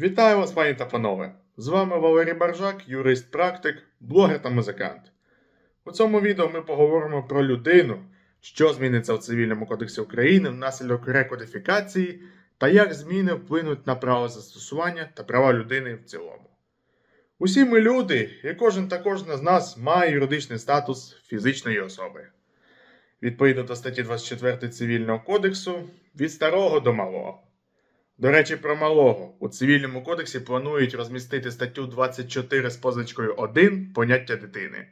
Вітаю вас, пані та панове! З вами Валерій Баржак, юрист-практик, блогер та музикант. У цьому відео ми поговоримо про людину, що зміниться в Цивільному кодексі України внаслідок рекодифікації та як зміни вплинуть на право застосування та права людини в цілому. Усі ми люди, і кожен та кожна з нас має юридичний статус фізичної особи. Відповідно до статті 24 Цивільного кодексу від старого до малого. До речі, про малого. У цивільному кодексі планують розмістити статтю 24 з позначкою 1 поняття дитини.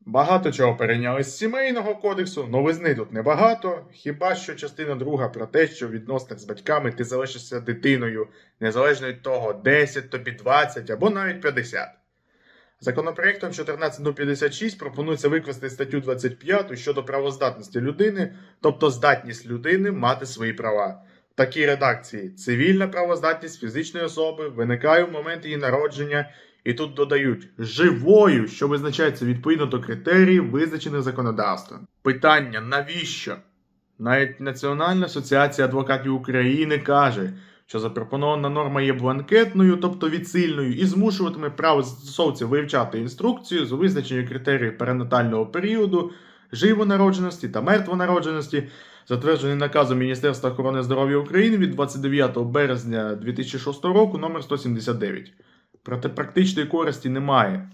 Багато чого перейняли з сімейного кодексу, новизни тут небагато, хіба що частина друга про те, що в відносинах з батьками ти залишишся дитиною, незалежно від того, 10 тобі 20 або навіть 50. Законопроектом 1456 пропонується викласти статтю 25 щодо правоздатності людини, тобто здатність людини мати свої права. Такій редакції цивільна правоздатність фізичної особи виникає в момент її народження, і тут додають живою, що визначається відповідно до критеріїв, визначених законодавством. Питання навіщо? Навіть Національна асоціація адвокатів України каже, що запропонована норма є бланкетною, тобто відсильною, і змушуватиме правозастосовців вивчати інструкцію з визначення критеріїв перинатального періоду, живонародженості та мертвонародженості, затверджений наказом Міністерства охорони здоров'я України від 29 березня 2006 року номер 179. Проте практичної користі немає.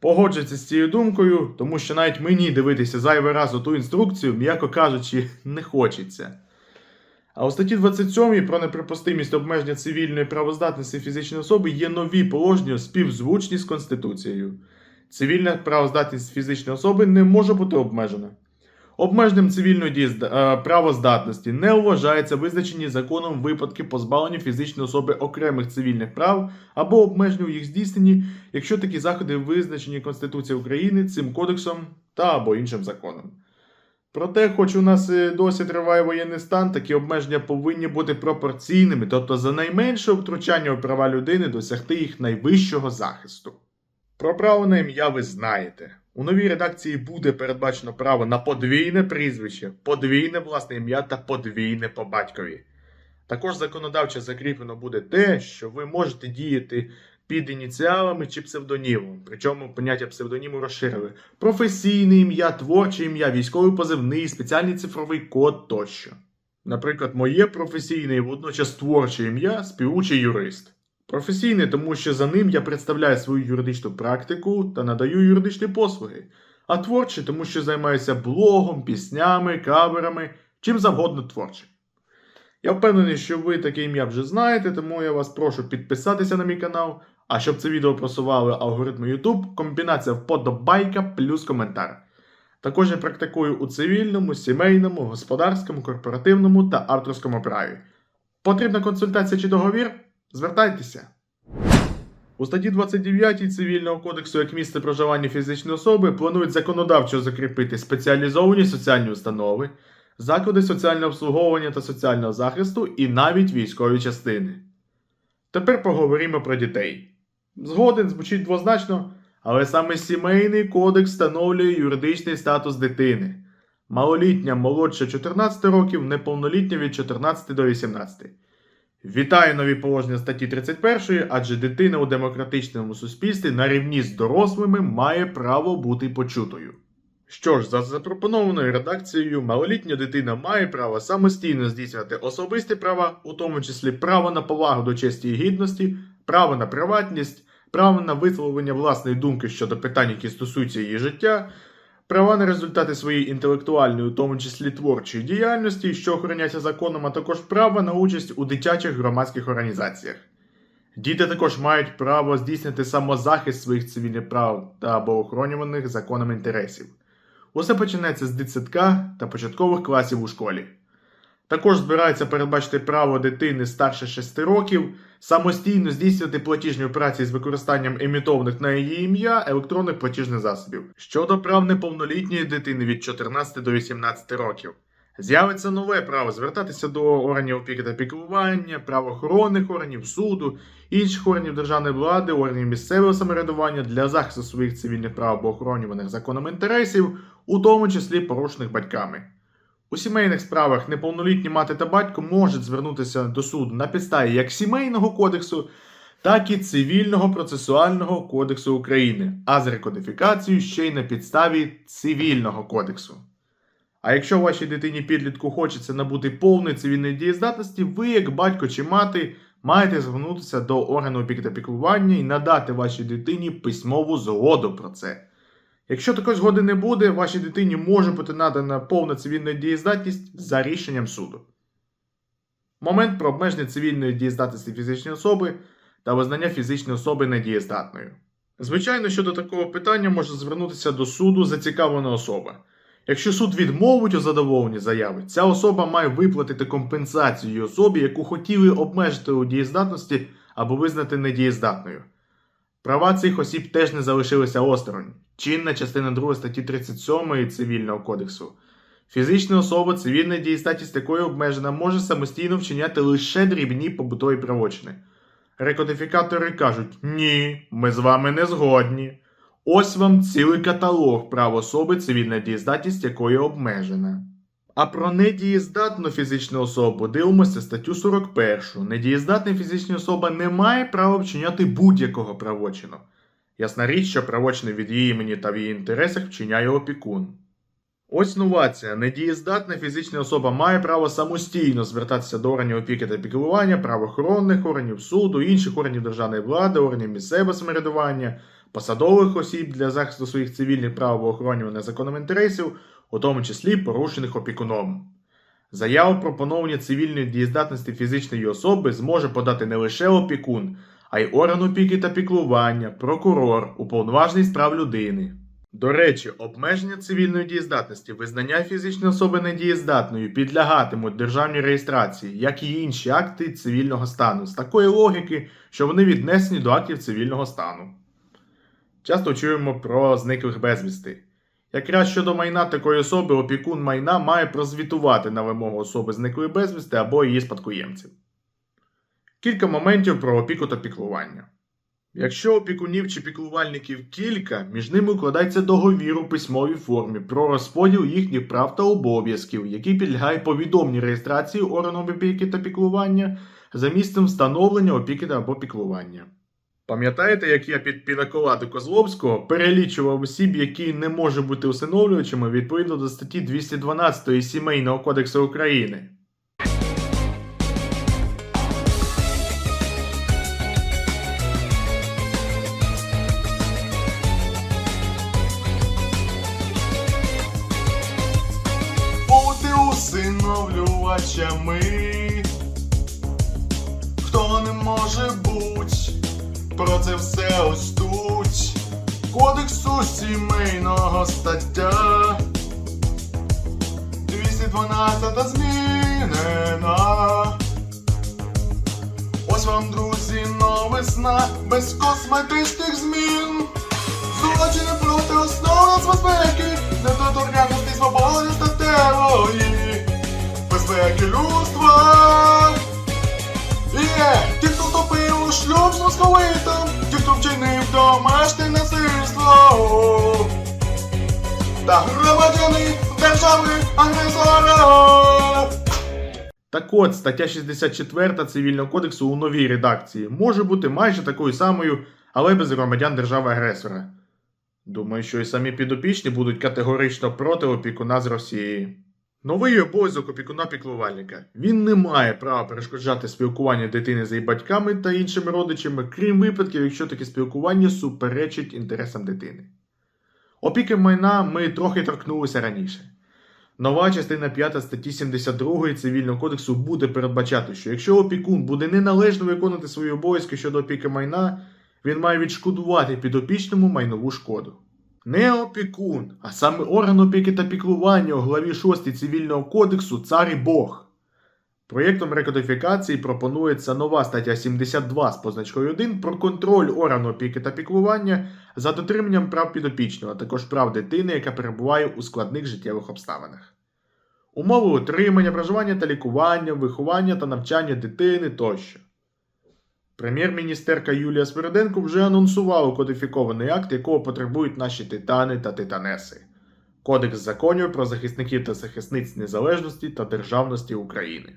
Погоджується з цією думкою, тому що навіть мені дивитися зайвий раз у ту інструкцію, м'яко кажучи, не хочеться. А у статті 27 про неприпустимість обмеження цивільної правоздатності фізичної особи є нові положення співзвучні з Конституцією. Цивільна правоздатність фізичної особи не може бути обмежена. Обмеженням цивільної дієзда- е, правоздатності не вважається визначені законом випадки позбавлення фізичної особи окремих цивільних прав або обмеження у їх здійсненні, якщо такі заходи визначені Конституцією України, цим кодексом та або іншим законом. Проте, хоч у нас досі триває воєнний стан, такі обмеження повинні бути пропорційними, тобто за найменше втручання у права людини досягти їх найвищого захисту. Про право на ім'я ви знаєте. У новій редакції буде передбачено право на подвійне прізвище, подвійне власне ім'я та подвійне по батькові. Також законодавчо закріплено буде те, що ви можете діяти під ініціалами чи псевдонімом, причому поняття псевдоніму розширили. Професійне ім'я, творче ім'я, військовий позивний, спеціальний цифровий код тощо. Наприклад, моє професійне і водночас творче ім'я співучий юрист. Професійне, тому що за ним я представляю свою юридичну практику та надаю юридичні послуги, а творче, тому що займаюся блогом, піснями, каверами, чим завгодно творчим. Я впевнений, що ви таке ім'я вже знаєте, тому я вас прошу підписатися на мій канал. А щоб це відео просували алгоритми YouTube, комбінація вподобайка плюс коментар. Також я практикую у цивільному, сімейному, господарському, корпоративному та авторському праві. Потрібна консультація чи договір? Звертайтеся. У статті 29 Цивільного кодексу як місце проживання фізичної особи планують законодавчо закріпити спеціалізовані соціальні установи, заклади соціального обслуговування та соціального захисту і навіть військові частини. Тепер поговоримо про дітей. Згоден звучить двозначно, але саме сімейний кодекс встановлює юридичний статус дитини. Малолітня молодше 14 років, неповнолітня від 14 до 18. Вітаю нові положення статті 31, адже дитина у демократичному суспільстві на рівні з дорослими має право бути почутою. Що ж, за запропонованою редакцією, малолітня дитина має право самостійно здійснювати особисті права, у тому числі право на повагу до честі і гідності, право на приватність, право на висловлення власної думки щодо питань, які стосуються її життя, права на результати своєї інтелектуальної, у тому числі творчої діяльності, що охороняється законом, а також право на участь у дитячих громадських організаціях. Діти також мають право здійснити самозахист своїх цивільних прав та або охоронюваних законом інтересів. Усе починається з дитсадка та початкових класів у школі. Також збирається передбачити право дитини старше 6 років самостійно здійснювати платіжні операції з використанням емітованих на її ім'я електронних платіжних засобів. Щодо прав неповнолітньої дитини від 14 до 18 років. З'явиться нове право звертатися до органів опіки та піклування, правоохоронних органів, суду, інших органів державної влади, органів місцевого самоврядування для захисту своїх цивільних прав або охоронюваних законом інтересів, у тому числі порушених батьками. У сімейних справах неповнолітні мати та батько можуть звернутися до суду на підставі як сімейного кодексу, так і Цивільного процесуального кодексу України, а з рекодифікацією ще й на підставі Цивільного кодексу. А якщо вашій дитині підлітку хочеться набути повної цивільної дієздатності, ви, як батько чи мати, маєте звернутися до органу опіки та піклування і надати вашій дитині письмову згоду про це. Якщо такої згоди не буде, вашій дитині може бути надана повна цивільна дієздатність за рішенням суду. Момент про обмеження цивільної дієздатності фізичної особи та визнання фізичної особи недієздатною. Звичайно, щодо такого питання може звернутися до суду зацікавлена особа. Якщо суд відмовить у задоволенні заяви, ця особа має виплатити компенсацію особі, яку хотіли обмежити у дієздатності або визнати недієздатною. Права цих осіб теж не залишилися осторонь. Чинна частина 2 статті 37 Цивільного кодексу. Фізична особа, цивільна дієздатність якої обмежена, може самостійно вчиняти лише дрібні побутові правочини. Рекодифікатори кажуть: ні, ми з вами не згодні. Ось вам цілий каталог прав особи, цивільна дієздатність якої обмежена. А про недієздатну фізичну особу дивимося статтю 41. Недієздатна фізична особа не має права вчиняти будь-якого правочину. Ясна річ, що правочини від її імені та в її інтересах вчиняє опікун. Ось новація. Недієздатна фізична особа має право самостійно звертатися до органів опіки та піклування, правоохоронних органів, суду, інших органів державної влади, органів місцевого самоврядування, посадових осіб для захисту своїх цивільних прав в охороні незаконних інтересів, у тому числі порушених опікуном. Заяву про поновлення цивільної дієздатності фізичної особи зможе подати не лише опікун, а й орган опіки та піклування, прокурор, уповноважений з прав людини. До речі, обмеження цивільної дієздатності, визнання фізичної особи недієздатною підлягатимуть державній реєстрації, як і інші акти цивільного стану, з такої логіки, що вони віднесені до актів цивільного стану. Часто чуємо про зниклих безвісти. Якраз щодо майна такої особи, опікун майна має прозвітувати на вимогу особи зниклої безвісти або її спадкоємців. Кілька моментів про опіку та піклування. Якщо опікунів чи піклувальників кілька, між ними укладається договір у письмовій формі про розподіл їхніх прав та обов'язків, який підлягає повідомній реєстрації органом опіки та піклування за місцем встановлення опіки або піклування. Пам'ятаєте, як я під пінаколаду Козловського перелічував осіб, які не можуть бути усиновлювачами відповідно до статті 212 Сімейного кодексу України? бути усиновлювачами. Хто не може буть, про це все ось тут. Кодексу сімейного стаття 212 змінена. Ось вам, друзі, новисна без косметичних змін. Злочини проти основ нацбезпеки, недоторканності свободи статевої, безпеки людства. Є шлюб з московитом, ті, хто вчинив домашнє насильство. Та громадяни держави агресора. Так от, стаття 64 Цивільного кодексу у новій редакції може бути майже такою самою, але без громадян держави-агресора. Думаю, що і самі підопічні будуть категорично проти опікуна з Росії. Новий обов'язок опікуна піклувальника. Він не має права перешкоджати спілкування дитини з її батьками та іншими родичами, крім випадків, якщо таке спілкування суперечить інтересам дитини. Опіки майна ми трохи торкнулися раніше. Нова частина 5 статті 72 Цивільного кодексу буде передбачати, що якщо опікун буде неналежно виконувати свої обов'язки щодо опіки майна, він має відшкодувати підопічному майнову шкоду. Не опікун, а саме орган опіки та піклування у главі 6 Цивільного кодексу Цар і Бог. Проєктом рекодифікації пропонується нова стаття 72 з позначкою 1 про контроль органу опіки та піклування за дотриманням прав підопічного, а також прав дитини, яка перебуває у складних життєвих обставинах. Умови утримання, проживання та лікування, виховання та навчання дитини тощо. Прем'єр-міністерка Юлія Свериденко вже анонсувала кодифікований акт, якого потребують наші титани та титанеси Кодекс законів про захисників та захисниць незалежності та державності України.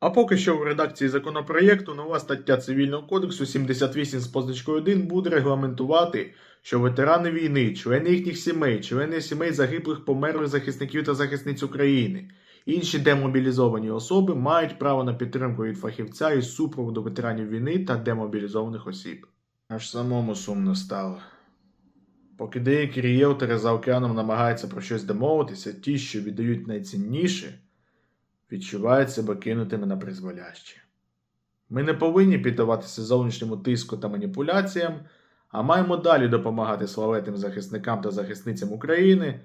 А поки що в редакції законопроєкту нова стаття Цивільного кодексу 78 з позначкою 1 буде регламентувати, що ветерани війни, члени їхніх сімей, члени сімей загиблих померлих захисників та захисниць України, інші демобілізовані особи мають право на підтримку від фахівця із супроводу ветеранів війни та демобілізованих осіб. Аж самому сумно стало. Поки деякі рієлтори за океаном намагаються про щось домовитися, ті, що віддають найцінніше, відчувають себе кинутими на призволяще. Ми не повинні піддаватися зовнішньому тиску та маніпуляціям, а маємо далі допомагати славетним захисникам та захисницям України.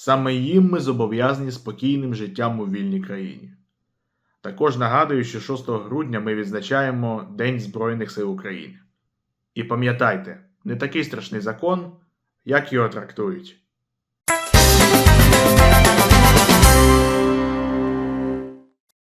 Саме їм ми зобов'язані спокійним життям у вільній країні. Також нагадую, що 6 грудня ми відзначаємо День Збройних сил України. І пам'ятайте, не такий страшний закон, як його трактують.